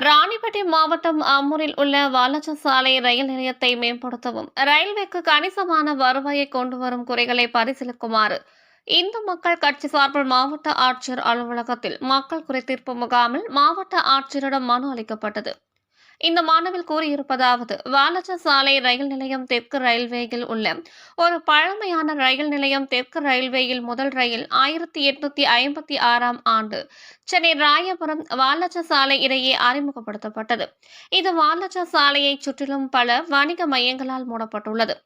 ராணிப்பேட்டை மாவட்டம் அம்மூரில் உள்ள வாலச்ச சாலை ரயில் நிலையத்தை மேம்படுத்தவும் ரயில்வேக்கு கணிசமான வருவாயை கொண்டு வரும் குறைகளை பரிசீலிக்குமாறு இந்து மக்கள் கட்சி சார்பில் மாவட்ட ஆட்சியர் அலுவலகத்தில் மக்கள் குறைதீர்ப்பு முகாமில் மாவட்ட ஆட்சியரிடம் மனு அளிக்கப்பட்டது. இந்த மாணவில் கூறியிருப்பதாவது வாலச்ச சாலை ரயில் நிலையம் தெற்கு ரயில்வேயில் உள்ள ஒரு பழமையான ரயில் நிலையம் தெற்கு ரயில்வேயில் முதல் ரயில் ஆயிரத்தி எட்நூத்தி ஐம்பத்தி ஆறாம் ஆண்டு சென்னை ராயபுரம் வாலச்ச சாலை இடையே அறிமுகப்படுத்தப்பட்டது. இது வாலச்ச சாலையை சுற்றிலும் பல வணிக மையங்களால் மூடப்பட்டுள்ளது.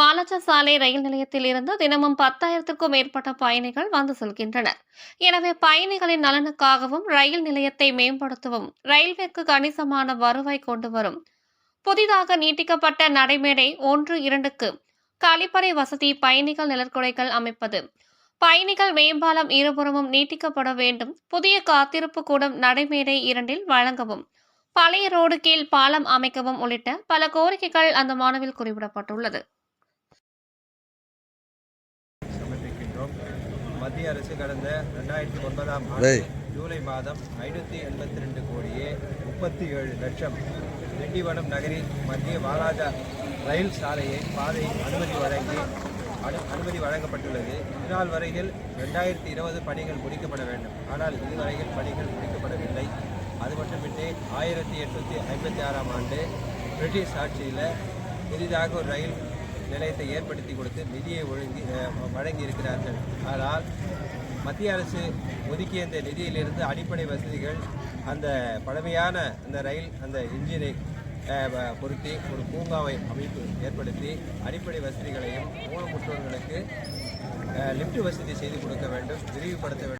வாலாஜசாலை ரயில் நிலையத்தில் இருந்து தினமும் பத்தாயிரத்திற்கும் மேற்பட்ட பயணிகள் வந்து செல்கின்றனர். எனவே பயணிகளின் நலனுக்காகவும் ரயில் நிலையத்தை மேம்படுத்தவும் ரயில்வேக்கு கணிசமான வருவாய் கொண்டு வரும். புதிதாக நீட்டிக்கப்பட்ட நடைமேடை ஒன்று இரண்டுக்கு கழிப்பறை வசதி பயணிகள் நிழற்குடைகள் அமைப்பது. பயணிகள் மேம்பாலம் இருபுறமும் நீட்டிக்கப்பட வேண்டும். புதிய காத்திருப்பு கூடம் நடைமேடை இரண்டில் வழங்கவும் பழைய ரோடு கீழ் பாலம் அமைக்கவும் உள்ளிட்ட பல கோரிக்கைகள் அந்த மனுவில் குறிப்பிடப்பட்டுள்ளது. மத்திய அரசு கடந்த ரெண்டாயிரத்தி ஒன்பதாம் ஆண்டு. ஜூலை மாதம் ஐநூற்றி எண்பத்தி ரெண்டு கோடியே முப்பத்தி ஏழு லட்சம் திண்டிவனம் நகரில் மத்திய வாலாஜா ரயில் சாலையை பாதை அனுமதி வழங்கி அனு அனுமதி வழங்கப்பட்டுள்ளது. இதனால் வரையில் ரெண்டாயிரத்தி இருபது பணிகள் முடிக்கப்பட வேண்டும். ஆனால் இதுவரையில் பணிகள் முடிக்கப்படவில்லை. அது மட்டுமின்றி ஆயிரத்தி எட்நூற்றி ஐம்பத்தி ஆறாம் ஆண்டு பிரிட்டிஷ் ஆட்சியில் புதிதாக ஒரு ரயில் நிலையத்தை ஏற்படுத்தி கொடுத்து நிதியை ஒழுங்கி வழங்கி இருக்கிறார்கள் ஆனால் மத்திய அரசு ஒதுக்கிய இந்த நிதியிலிருந்து அடிப்படை வசதிகள் அந்த பழமையான அந்த ரயில் அந்த இன்ஜினை பொருத்தி ஒரு பூங்காவை அமைப்பு ஏற்படுத்தி அடிப்படை வசதிகளையும் ஊனமுற்றோர்களுக்கு லிஃப்ட் வசதி செய்து கொடுக்க வேண்டும் விரிவுபடுத்த வேண்டும்.